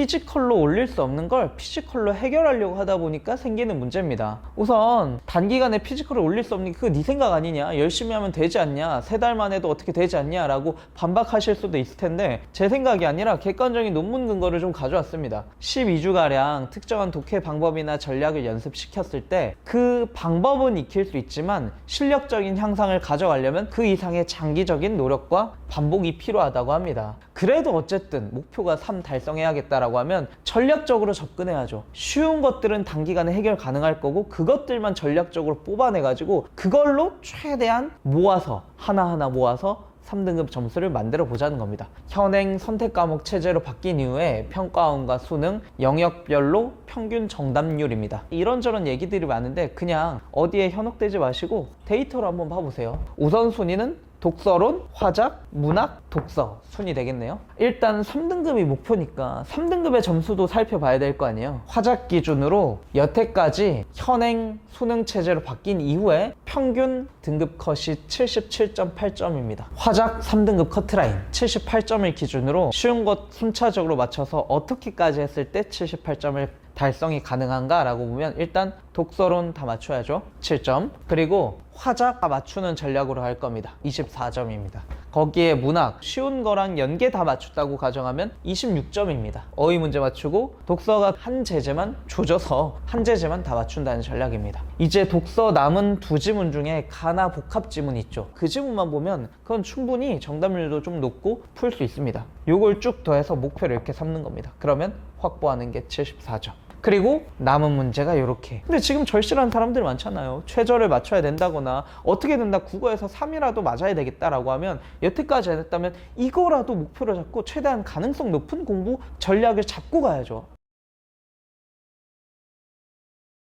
피지컬로 올릴 수 없는 걸 피지컬로 해결하려고 하다 보니까 생기는 문제입니다. 우선 단기간에 피지컬을 올릴 수 없는 게 그거 네 생각 아니냐? 열심히 하면 되지 않냐? 세 달만 해도 어떻게 되지 않냐? 라고 반박하실 수도 있을 텐데 제 생각이 아니라 객관적인 논문 근거를 좀 가져왔습니다. 12주가량 특정한 독해 방법이나 전략을 연습시켰을 때 그 방법은 익힐 수 있지만 실력적인 향상을 가져가려면 그 이상의 장기적인 노력과 반복이 필요하다고 합니다. 그래도 어쨌든 목표가 3 달성해야겠다라고 하면 전략적으로 접근해야죠. 쉬운 것들은 단기간에 해결 가능할 거고 그것들만 전략적으로 뽑아내가지고 그걸로 최대한 모아서 하나하나 모아서 3등급 점수를 만들어 보자는 겁니다. 현행 선택 과목 체제로 바뀐 이후에 평가원과 수능 영역별로 평균 정답률입니다. 이런저런 얘기들이 많은데 그냥 어디에 현혹되지 마시고 데이터로 한번 봐보세요. 우선순위는 독서론, 화작, 문학, 독서 순이 되겠네요. 일단 3등급이 목표니까 3등급의 점수도 살펴봐야 될 거 아니에요. 화작 기준으로 여태까지 현행 수능 체제로 바뀐 이후에 평균 등급 컷이 77.8점입니다. 화작 3등급 커트라인 78점을 기준으로 쉬운 것 순차적으로 맞춰서 어떻게까지 했을 때 78점을 달성이 가능한가라고 보면 일단 독서론 다 맞춰야죠. 7점. 그리고 화작 다 맞추는 전략으로 할 겁니다. 24점입니다. 거기에 문학 쉬운 거랑 연계 다 맞췄다고 가정하면 26점입니다. 어휘 문제 맞추고 독서가 한 제재만 조져서 한 제재만 다 맞춘다는 전략입니다. 이제 독서 남은 두 지문 중에 가나 복합 지문 있죠. 그 지문만 보면 그건 충분히 정답률도 좀 높고 풀 수 있습니다. 요걸 쭉 더해서 목표를 이렇게 삼는 겁니다. 그러면 확보하는 게 74점. 그리고 남은 문제가 이렇게. 근데 지금 절실한 사람들 많잖아요. 최저를 맞춰야 된다거나 어떻게 된다 국어에서 3이라도 맞아야 되겠다라고 하면 여태까지 안 했다면 이거라도 목표를 잡고 최대한 가능성 높은 공부 전략을 잡고 가야죠.